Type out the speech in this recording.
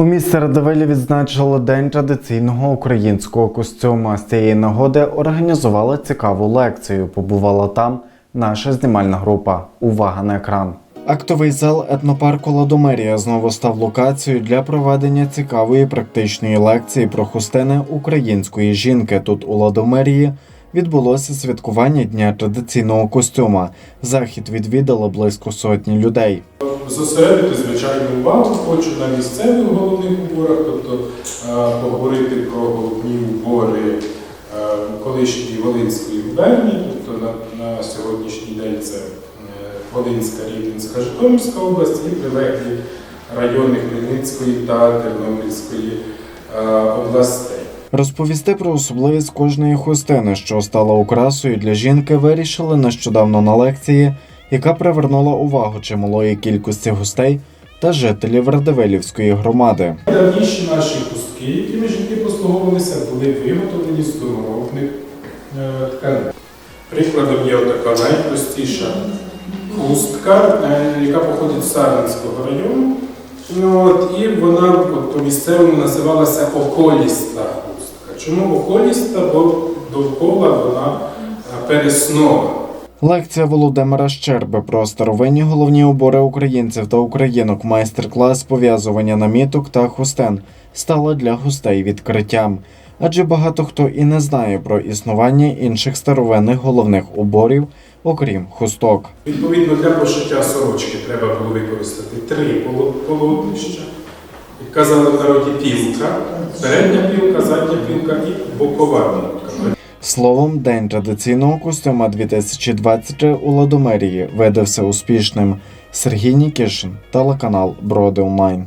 У місті Радивилі відзначили День традиційного українського костюма. З цієї нагоди організували цікаву лекцію. Побувала там наша знімальна група. Увага на екран. Актовий зал етнопарку Ладомерія знову став локацією для проведення цікавої практичної лекції про хустини української жінки. Тут у Ладомерії відбулося святкування дня традиційного костюма. Захід відвідали близько сотні людей. Зосередити звичайну увагу хочу на місцевих головних уборах, тобто е, поговорити про головні убори е, колишньої Волинської губернії, тобто на, на сьогоднішній день це е, Волинська, Рівненська, Житомирська область і прилеглі райони Хмельницької та Тернопільської областей. Розповісти про особливість кожної хустини, що стала украсою для жінки, вирішили нещодавно на лекції, яка привернула увагу чималої кількості гостей та жителів Радивилівської громади. Давніші наші хустки, якими жінки послуговувалися, були виготовлені з доmorodних е, тканин. Прикладом є така найпростіша хустка, е, яка походить з Сарненського району. Ну, от, і вона по місцевому називалася околіста хустка. Чому околіста? Бо довкола вона е, переснова. Лекція Володимира Щерби про старовинні головні убори українців та українок, майстер-клас пов'язування наміток та хустин стала для гостей відкриттям. Адже багато хто і не знає про існування інших старовинних головних уборів, окрім хусток. Відповідно, для пошиття сорочки треба було використати три поло- полотнища. Як казали в народі пілка, передня пілка, задня пілка і бокова пілка. Словом, день традиційного костюма 2023 у Ладомерії видався успішним. Сергій Нікішин, телеканал Броди Онлайн.